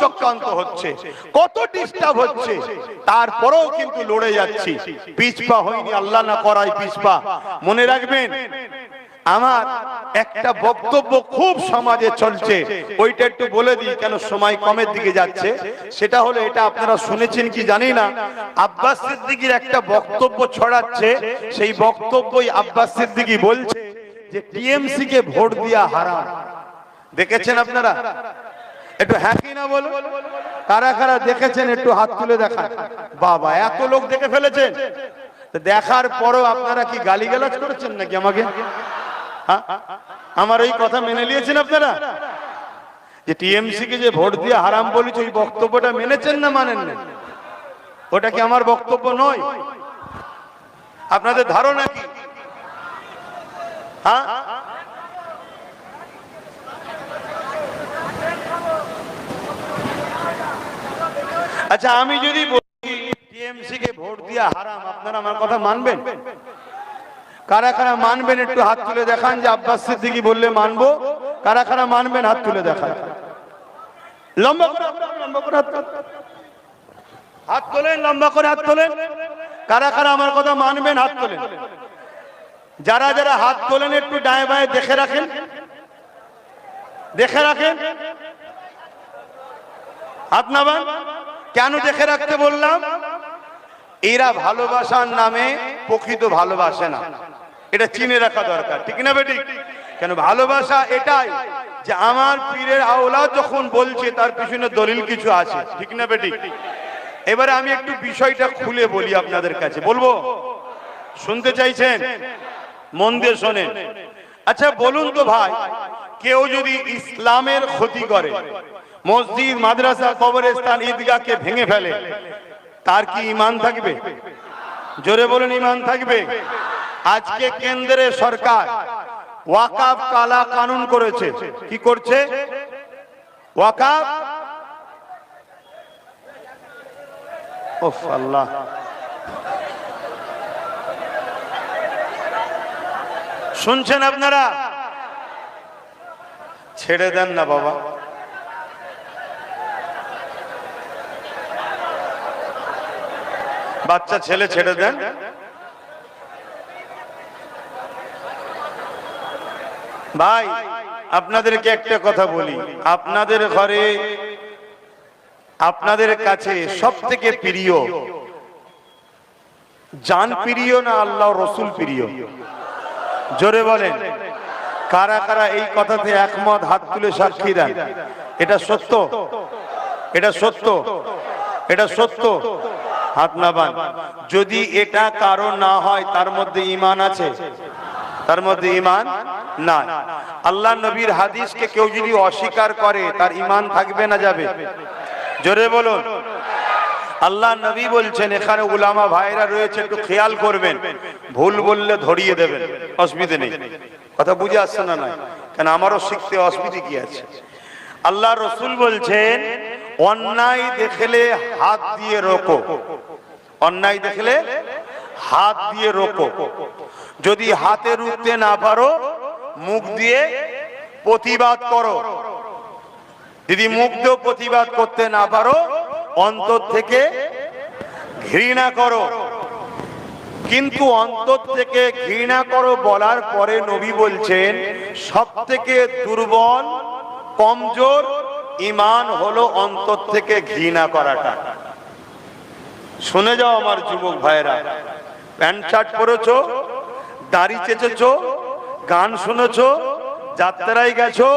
চক্রান্ত হচ্ছে। কত ডিস্টার্ব হচ্ছে। তারপরেও কিন্তু লড়ে যাচ্ছি। পিছপা হয়নি, আল্লাহ না করাই পিছপা। মনে রাখবেন, আমার একটা বক্তব্য খুব সমাজে চলছে। ওইটা একটু বলে দিই, কেন সময় কমের দিকে যাচ্ছে। সেটা হলো, এটা আপনারা শুনেছেন কি জানি না, আব্বাস সিদ্দিকির একটা বক্তব্য ছড়াচ্ছে। সেই বক্তব্যই আব্বাস সিদ্দিকি বলছে যে টিএমসি কে ভোট দিয়া হারাম। দেখেছেন আপনারা? একটু হ্যাঁ কি না বলুন? কারা কারা দেখেছেন একটু হাত তুলে দেখান। বাবা, এত লোক দেখে ফেলেছেন। দেখার পরও আপনারা কি গালিগালাজ করেছেন নাকি আমাকে? হ্যাঁ? আমার এই কথা মেনে নিয়েছেন আপনারা? যে টিএমসি কে যে ভোট দিয়ে হারাম বলেছে, ওই বক্তব্যটা মেনেছেন না মানেন না? ওটা কি আমার বক্তব্য নয়? আপনাদের ধারণা কি? হ্যাঁ? আচ্ছা আমি যদি বলি, টিএমসি কে ভোট দিয়ে হারাম, আপনারা আমার কথা মানবেন? কারা কারা মানবেন, একটু হাত তুলে দেখান যে আব্বাস সিদ্দিকি বললে মানবো। কারা কারা মানবেন, হাত তুলে দেখান। লম্বা করে লম্বা করে হাত। হাত তোলেন, লম্বা করে হাত তোলেন। কারা কারা আমার কথা মানবেন, হাত তোলেন। যারা যারা হাত তোলেন, একটু ডায়ে বায়ে দেখে রাখেন। দেখে রাখেন। হাত নামান। কেন দেখে রাখতে বললাম? এরা ভালোবাসার নামে প্রকৃত ভালোবাসে না। এটা চিনে রাখা দরকার। ঠিক না বেটি কেন ভালোবাসা এটাই যে আমার পীরের আওলা যখন বলছে, তার পিছনে দলিল কিছু আছে। ঠিক না বেটি এবারে আমি একটু বিষয়টা খুলে বলি আপনাদের কাছে। বলব? শুনতে চাইছেন? মন দিয়ে শোনেন। আচ্ছা বলুন তো ভাই, কেউ যদি ইসলামের ক্ষতি করে মসজিদ, মাদ্রাসা, কবরস্থান, ঈদগাহকে ভেঙে ফেলে। তার কি ইমান থাকবে? জোরে বলুন ইমান থাকবে? আজকে কেন্দ্রের সরকার ওয়াকাফ কালা কানুন করেছে। কি করছে? ওয়াকাফ আল্লাহ। শুনছেন আপনারা? ছেড়ে দেন না বাবা। বাচ্চা ছেলে ছেড়ে দেন। ভাই, আপনাদেরকে একটা কথা বলি। আপনাদের ঘরে, আপনাদের কাছে সব থেকে প্রিয়, জান প্রিয় না আল্লাহ রসুল প্রিয়? জোরে বলেন। কারা কারা এই কথাতে একমত, হাত তুলে সাক্ষী দেন। এটা সত্য? এটা সত্য? এটা সত্য? হাত নাবান যদি এটা কারও না হয়, তার মধ্যে ইমান আছে? তার মধ্যে ইমান না আল্লাহ নবীর হাদিসকে কেউ যদি অস্বীকার করে, তার ইমান থাকবে না যাবে। জোরে বলুন। আল্লাহ নবী বলছেন, এখানে উলামা ভাইরা রয়েছে, একটু খেয়াল করবেন। ভুল বললে ধরিয়ে দেবেন। অসুবিধে নেই। কথা বুঝে আসছে না না কেন আমারও শিখতে অসুবিধে কি আছে? আল্লাহ রসুল বলছেন, অন্যায় দেখলে হাত দিয়ে রোকো। অন্যায় দেখলে হাত দিয়ে রোকো। যদি হাতে রুখতে না পারো, মুখ দিয়ে প্রতিবাদ করো। যদি মুখ দিয়েও প্রতিবাদ করতে না পারো, অন্তর থেকে ঘৃণা করো। কিন্তু অন্তর থেকে ঘৃণা করো বলার পরে নবী বলছেন সব থেকে দুর্বল, কমজোর ইমান হলো অন্তর থেকে ঘৃণা করাটা। শুনে যাও আমার যুবক ভাইরা প্যান্ট শার্ট পরেছো, দাড়ি চেঁচেছো, গান শুনেছ, যাত্রায় গেছো,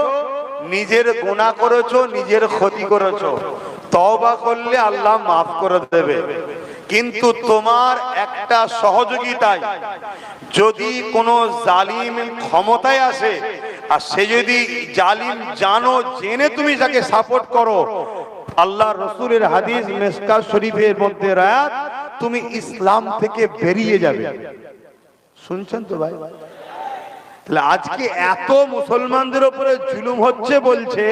নিজের গোনা করেছ, নিজের ক্ষতি করেছ। তওবা করলে আল্লাহ মাফ করে দেবে। কিন্তু তোমার একটা সহযোগিতায় যদি কোনো জালিম ক্ষমতায় আসে, আর সে যদি জালিম জানো, জেনে তুমি যাকে সাপোর্ট করো আল্লাহ রসুলের হাদিস মেসকা শরীফের মধ্যে রায়াত, তুমি ইসলাম থেকে বেরিয়ে যাবে। শুনছেন তো ভাই? তাহলে আজকে এত মুসলমানদের উপরে জুলুম হচ্ছে বলছে,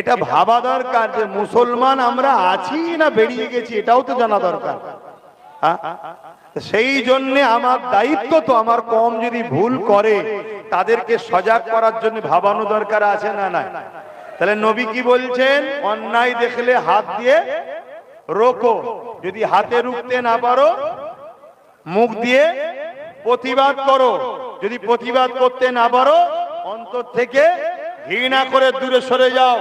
এটা ভাবা দরকার যে মুসলমান আমরা আছি না বেরিয়ে গেছি, এটাও তো জানা দরকার। হ্যাঁ? সেই জন্য আমার দায়িত্ব তো, আমার কম যদি ভুল করে, তাদেরকে সজাগ করার জন্য ভাবানো দরকার আছে না না তাহলে নবী কি বলছেন? অন্যায় দেখলে হাত দিয়ে রোকো। যদি হাতে রুখতে না পারো, মুখ দিয়ে প্রতিবাদ করো। যদি প্রতিবাদ করতে না পারো, অন্তর থেকে ঘৃণা করে দূরে সরে যাও।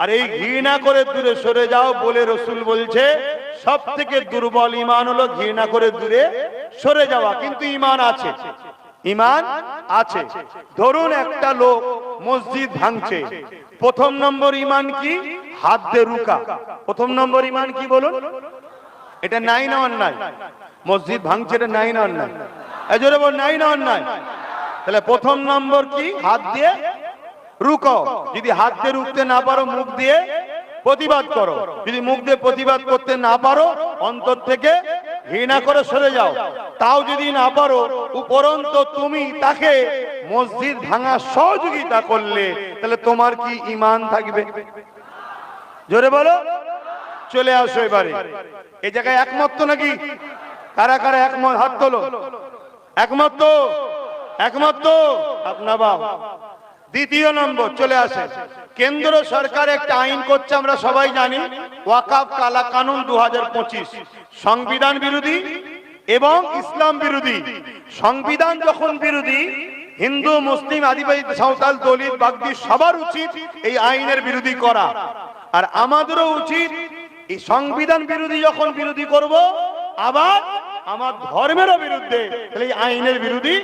আর এই ঘৃণা করে দূরে সরে যাও বলে রসুল বলছে সব থেকে দুর্বল ইমান হলো ঘৃণা করে দূরে সরে যাওয়া। কিন্তু ইমান আছে। ইমান আছে। ধরুন একটা লোক মসজিদ ভাঙছে। প্রথম নম্বর ইমান কি? হাত দিয়ে রুকা প্রথম নম্বর ইমান কি বলুন? এটা নাই না অন্যায় মসজিদ ভাঙছে এটা নাই না অন্যায় এই বল নাই না অন্যায় তাহলে প্রথম নম্বর কি? হাত দিয়ে রুকো যদি হাত দিয়ে রুখতে না পারো, মুখ দিয়ে প্রতিবাদ করো। যদি মুখ দিয়ে প্রতিবাদ করতে না পারো, অন্তর থেকে ঘৃণা করে সরে যাও। তাও যদি না পারো উপরন্ত তুমি তাকে মসজিদ ভাঙা সহযোগিতা করলে, তাহলে তোমার কি ইমান থাকবে? জোরে বলো। চলে আসো এবারে। এই জায়গায় একমত তো নাকি? কারা কারা একমত? হাত তোলো। একমত? তো একমত? তো আপনার বাপ দ্বিতীয় নম্বর, চলে আসে। কেন্দ্র সরকার একটা আইন করছে, আমরা সবাই জানি। ওয়াকাফ কালা কানুন দু হাজার পঁচিশ। সংবিধান বিরোধী এবং ইসলাম বিরোধী। সংবিধান যখন বিরোধী, হিন্দু, মুসলিম, আদিবাসী, সাঁওতাল, দলিত, বাগদি, সবার উচিত এই আইনের বিরোধী করা। আর আমাদেরও উচিত এই সংবিধান বিরোধী যখন বিরোধী করব, আবার আমার ধর্মেরও বিরুদ্ধে তাহলে এই আইনের বিরোধী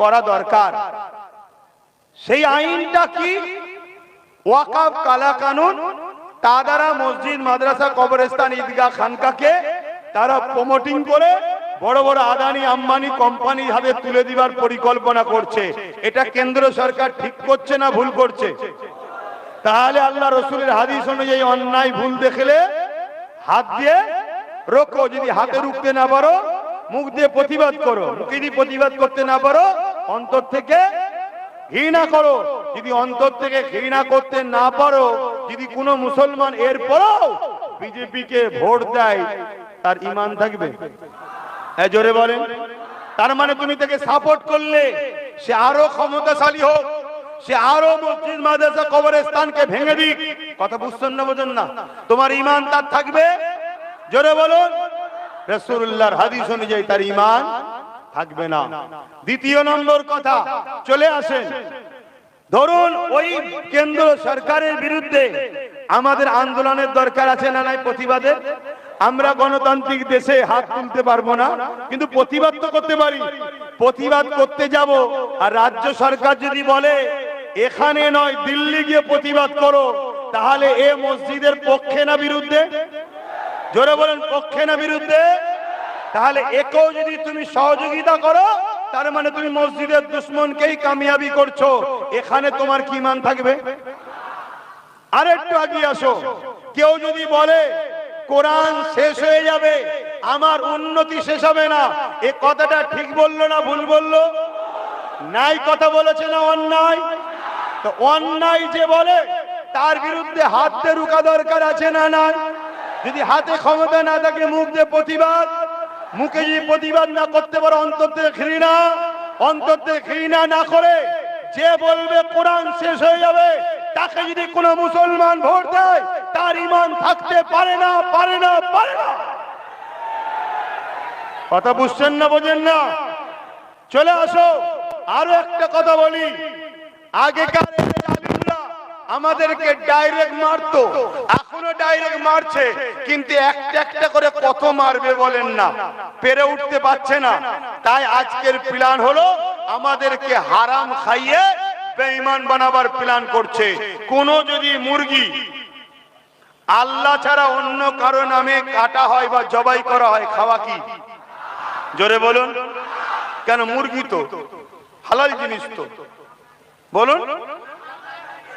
করা দরকার। সেই আইনটা কি? ওয়াকাব কালা কানুন, তা দ্বারা মসজিদ, মাদ্রাসা, কবরস্থান, ঈদগাহ, খানকাকে তারা প্রমোটিং করে বড় বড় আদানি, আম্বানি কোম্পানি হাতে তুলে দিবার পরিকল্পনা করছে। এটা কেন্দ্র সরকার ঠিক করছে না ভুল করছে? তাহলে আল্লাহ রসুলের হাদিস অনুযায়ী অন্যায় ভুল দেখলে হাত দিয়ে রোখো, যদি হাতে রুখতে না পারো, মুখ দিয়ে প্রতিবাদ করো। মুখে যদি প্রতিবাদ করতে না পারো, অন্তর থেকে ঘৃণা করো। যদি অন্তর থেকে ঘৃণা করতে না পারো, যদি কোনো মুসলমান এরপরও বিজেপি কে ভোট দেয়, তার ইমান থাকবে? হ্যাঁ জোরে বলেন। তার মানে তুমি তাকে সাপোর্ট করলে, সে আরও ক্ষমতাশালী হোক, সে আরও মসজিদ, মাদ্রাসা, কবরস্থানকে ভেঙে দিক। কথা বুঝছেন না, বোঝেন না? তোমার ইমান তার থাকবে? জোরে বলুন। রসুল্লাহর হাদিস অনুযায়ী তার ইমান থাকবে না। দ্বিতীয় নম্বর কথা, চলে আসেন। ধরুন ওই কেন্দ্র সরকারের বিরুদ্ধে আমাদের আন্দোলনের দরকার আছে না নাই প্রতিবাদের? আমরা গণতান্ত্রিক দেশে হাত তুলতে পারব না, কিন্তু প্রতিবাদ তো করতে পারি। প্রতিবাদ করতে যাব, আর রাজ্য সরকার যদি বলে, এখানে নয়, দিল্লি গিয়ে প্রতিবাদ করো, তাহলে এ মসজিদের পক্ষে না বিরুদ্ধে? জোরে বলেন, পক্ষে না বিরুদ্ধে? তাহলে একেও যদি তুমি সহযোগিতা করো, তার মানে তুমি মসজিদের দুশ্মনকেই কামিয়াবি করছ। এখানে তোমার কি মান থাকবে? আর একটু আগিয়ে আসো। কেউ যদি বলে কোরআন শেষ হয়ে যাবে, আমার উন্নতি শেষ হবে না। এ কথাটা ঠিক বলল না ভুল বলল? নাই কথা বলেছে না অন্যায়? তো অন্যায় যে বলে, তার বিরুদ্ধে হাতে রুকা দরকার আছে না নাই? যদি হাতে ক্ষমতা না থাকে, মুখ দিয়ে প্রতিবাদ, মুখে যদি প্রতিবাদ না করতে পারো, অন্তর থেকে ঘৃণা, অন্তর থেকে ঘৃণা না করে যে বলবে কোরআন শেষ হয়ে যাবে, তাকে যদি কোনো মুসলমান ভোট দেয় তার ইমান থাকতে পারে না পারে না পারে না। কথা বুঝছেন না, বোঝেন না? চলে আসো, আরও একটা কথা বলি। আগেকার আমাদেরকে ডাইরেক্ট মারতো, এখনও ডাইরেক্ট মারছে, কিন্তু একটা একটা করে কত মারবে বলেন না। পেরে উঠতে পারছে না। তাই আজকের প্ল্যান হলো, আমাদেরকে হারাম খাইয়ে বেঈমান বানাবার প্ল্যান করছে। কোন যদি মুরগি আল্লাহ ছাড়া অন্য কারও নামে কাটা হয় বা জবাই করা হয়, খাওয়া কি? জোরে বলুন। কেন, মুরগি তো? হালাল জিনিস তো। বলুন।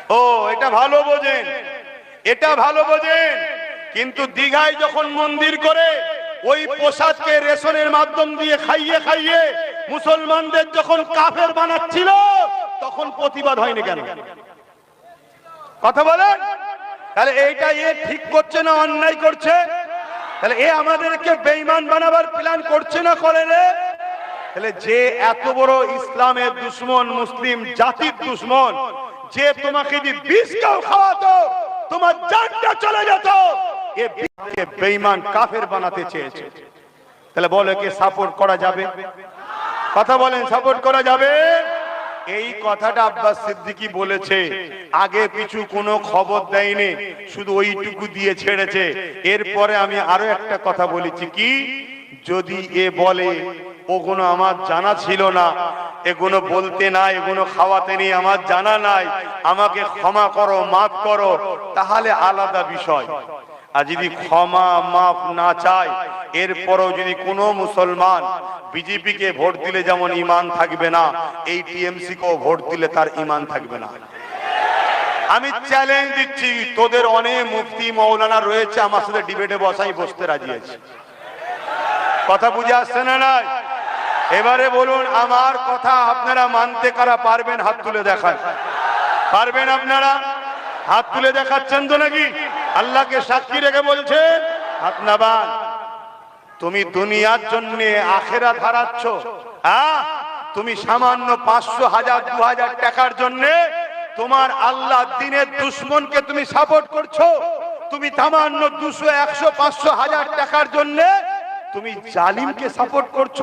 ও, এটা ভালো বোঝেন। এটা ভালো বোঝেন। কিন্তু দীঘায় যখন মন্দির করে, ওই প্রসাদকে রেশনের মাধ্যম দিয়ে খাইয়ে খাইয়ে মুসলমানদের যখন কাফের বানাচ্ছিল, তখন প্রতিবাদ হয়নি কেন? কথা বলেন। তাহলে এইটা এ ঠিক করছে না, অন্যায় করছে? তাহলে এ আমাদেরকে বেইমান বানাবার প্ল্যান করছে না করে রে তাহলে যে এত বড় ইসলামের দুশ্মন, মুসলিম জাতির দুশ্মন, যে তোমাকে যদি বিষ খাওয়াতো, তোমার জানটা চলে যেত। এ বিষকে বেঈমান কাফের বানাতে চেয়েছে। তাহলে বলো কে সাপোর্ট করা যাবে? কথা বলেন সাপোর্ট করা যাবে? এই কথাটা আব্বাস সিদ্দিকি বলেছে। আগে কিছু কোনো খবর দেয়নি, শুধু ওইটুকু দিয়ে ছেড়েছে। এরপরে আমি আরও একটা কথা বলেছি কি? যদি এ বলে ওগুলো আমার জানা ছিল না এগুলো বলতে না এগুলো খাওয়াতে নেই, আমার জানা নাই, আমাকে ক্ষমা করো, মাফ করো, তাহলে আলাদা বিষয়। আর যদি ক্ষমা, মাফ না চায় এরপরও যদি কোনো মুসলমান বিজেপি কে ভোট দিলে যেমন ইমান থাকবে না, এই টিএমসি কেও ভোট দিলে তার ইমান থাকবে না। আমি চ্যালেঞ্জ দিচ্ছি, তোদের অনেক মুফতি মৌলানা রয়েছে, আমার সাথে ডিবেটে বসাই, বসতে রাজি আছে। কথা বুঝে আসছে না নাই? এবারে বলুন, আমার কথা আপনারা মানতে কারা পারবেন? হাত তুলে দেখান। পারবেন আপনারা? হাত তুলে দেখাচ্ছেন তো নাকি? আল্লাহকে সাক্ষী রেখে বলছে হাত নাবান। তুমি দুনিয়ার জন্য আখেরা ধারাচ্ছ হ্যাঁ? তুমি সামান্য পাঁচশো হাজার, দু হাজার টাকার জন্য তোমার আল্লাহ দিনের দুশ্মনকে তুমি সাপোর্ট করছ। তুমি সামান্য দুশো, একশো, পাঁচশো হাজার টাকার জন্য তুমি জালিমকে সাপোর্ট করছ।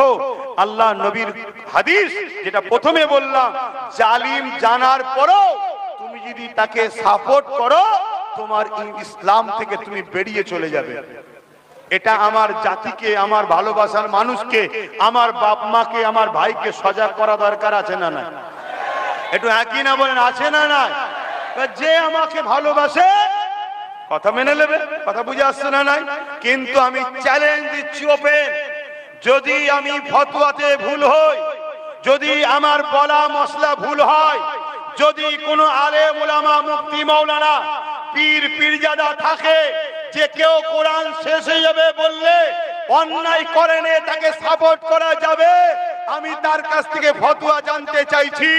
আল্লাহ নবীর হাদিস, যেটা প্রথমে বললাম, জালিম জানার পরও তুমি যদি তাকে সাপোর্ট করো, তোমার ইসলাম থেকে তুমি বেরিয়ে চলে যাবে। এটা আমার জাতিকে, আমার ভালোবাসার মানুষকে, আমার বাপ মাকে আমার ভাইকে সজাগ করা দরকার আছে না না একটু একই না বলেন, আছে না না যে আমাকে ভালোবাসে, কথা মেনে নেবে, কথা বুঝে আসছে না নাই? কিন্তু আমি চ্যালেঞ্জ দিচ্ছি ওপেন। যদি আমি ফতোয়াতে ভুল হই, যদি আমার বলা মশলা ভুল হয়, যদি কোনো আলে মোলামা মুক্তি মৌলানা পীর, পীরজাদা থাকে যে কেউ কোরআন শেষ হয়ে যাবে বললে অন্যায় করেনে তাকে সাপোর্ট করা যাবে। আমি তার কাছ থেকে ফতোয়া জানতে চাইছি,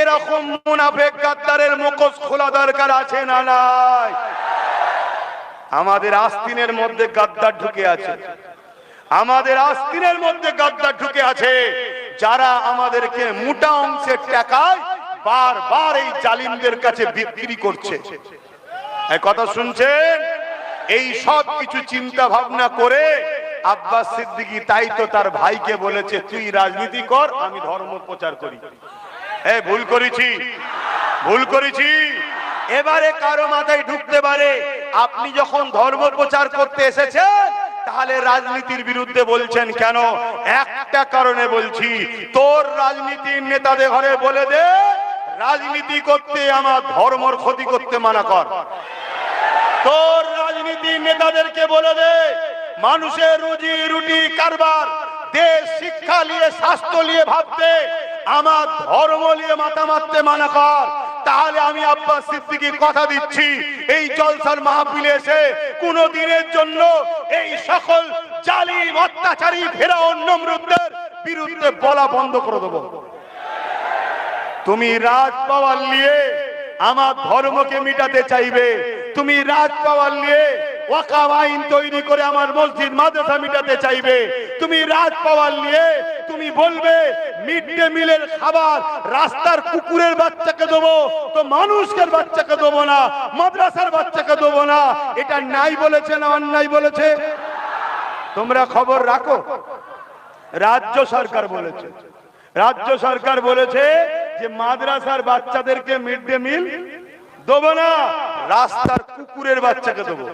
এরকম মুনাফেক গাদ্দারের মুখোশ খোলা দরকার আছে না নাই? আমাদের আস্তিনের মধ্যে গাদ্দার ঢুকে আছে। আমাদের আস্তিনের মধ্যে গাদ্দার ঢুকে আছে। যারা আমাদেরকে মোটা অংশের টাকায় বারবার এই জালিমদের কাছে বিক্রি করছে। কথা শুনছেন? এই সব কিছু চিন্তা ভাবনা করে আব্বাস সিদ্দিকী তাই তো তার ভাইকে বলেছে, তুই রাজনীতি কর, আমি ধর্ম প্রচার করি। এ, ভুল করেছি। ভুল করেছি। এবারে কারও মাথায় ঢুকতে পারে, আপনি যখন ধর্ম প্রচার করতে এসেছেন, তাহলে রাজনীতির বিরুদ্ধে বলছেন কেন? একটা কারণে বলছি, তোর রাজনীতির নেতাদের ঘরে বলে দে, রাজনীতি করতে আমার ধর্মর ক্ষতি করতে মানা কর। তোর রাজনীতির নেতাদেরকে বলে দে, মানুষের রুজি রুটি কারবার, দেশ শিক্ষা নিয়ে, স্বাস্থ্য নিয়ে ভাবতে, আমার ধর্ম নিয়ে মাথা মারতে মানা কর। তাহলে আমি আব্বাস সিদ্দিকি কথা দিচ্ছি। এই জলসার মাহফিলে এসে কোন দিনের জন্য এই সকল জালিম, অত্যাচারী ফেরাউন নমরুদদের বিরুদ্ধে বলা বন্ধ করে দেবো। তুমি রাজ পাওয়ার নিয়ে আমার ধর্মকে মিটাতে চাইবে। তুমি রাজ পাওয়ার নিয়ে ওয়াকাব আইন তৈরি করে আমার মসজিদ মাদ্রাসা মিটাতে চাইবে। তুমি রাজ পাওয়ার নিয়ে তুমি বলবে, মিড ডে মিলের খাবার রাস্তার কুকুরের বাচ্চাকে দেবো, তো মানুষের বাচ্চাকে দেবো না, মাদ্রাসার বাচ্চাকে দেবো না। এটা নাই বলেছে না অন্যায় বলেছে? তোমরা খবর রাখো। রাজ্য সরকার বলেছে। রাজ্য সরকার বলেছে যে, মাদ্রাসার বাচ্চাদেরকে মিড ডে মিল দেবো না। রাস্তার কুকুরের বাচ্চাকে দেবো।